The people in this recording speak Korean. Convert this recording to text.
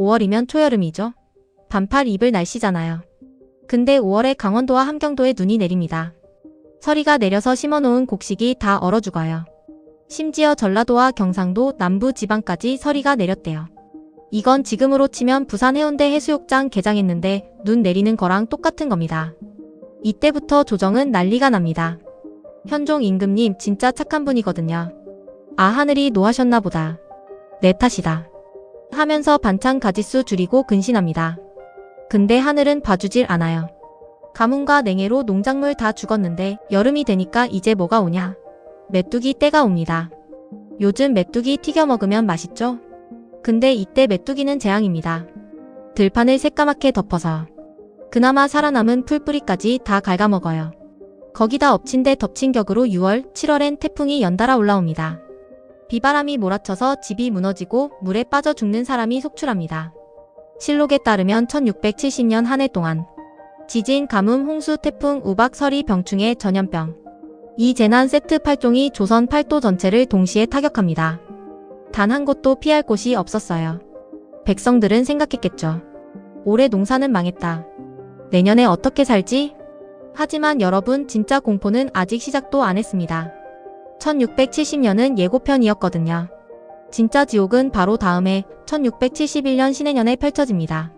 5월이면 초여름이죠. 반팔 입을 날씨잖아요. 근데 5월에 강원도와 함경도에 눈이 내립니다. 서리가 내려서 심어놓은 곡식이 다 얼어 죽어요. 심지어 전라도와 경상도 남부 지방까지 서리가 내렸대요. 이건 지금으로 치면 부산 해운대 해수욕장 개장했는데 눈 내리는 거랑 똑같은 겁니다. 이때부터 조정은 난리가 납니다. 현종 임금님 진짜 착한 분이거든요. 아 하늘이 노하셨나 보다. 내 탓이다. 하면서 반찬 가짓수 줄이고 근신합니다. 근데 하늘은 봐주질 않아요. 가뭄과 냉해로 농작물 다 죽었는데 여름이 되니까 이제 뭐가 오냐. 메뚜기 때가 옵니다. 요즘 메뚜기 튀겨 먹으면 맛있죠? 근데 이때 메뚜기는 재앙입니다. 들판을 새까맣게 덮어서 그나마 살아남은 풀뿌리까지 다 갉아먹어요. 거기다 엎친 데 덮친 격으로 6월, 7월엔 태풍이 연달아 올라옵니다. 비바람이 몰아쳐서 집이 무너지고 물에 빠져 죽는 사람이 속출합니다. 실록에 따르면 1670년 한 해 동안 지진, 가뭄, 홍수, 태풍, 우박, 서리, 병충해, 전염병 이 재난 세트 8종이 조선 팔도 전체를 동시에 타격합니다. 단 한 곳도 피할 곳이 없었어요. 백성들은 생각했겠죠. 올해 농사는 망했다. 내년에 어떻게 살지? 하지만 여러분 진짜 공포는 아직 시작도 안 했습니다. 1670년은 예고편이었거든요. 진짜 지옥은 바로 다음해 1671년 신해년에 펼쳐집니다.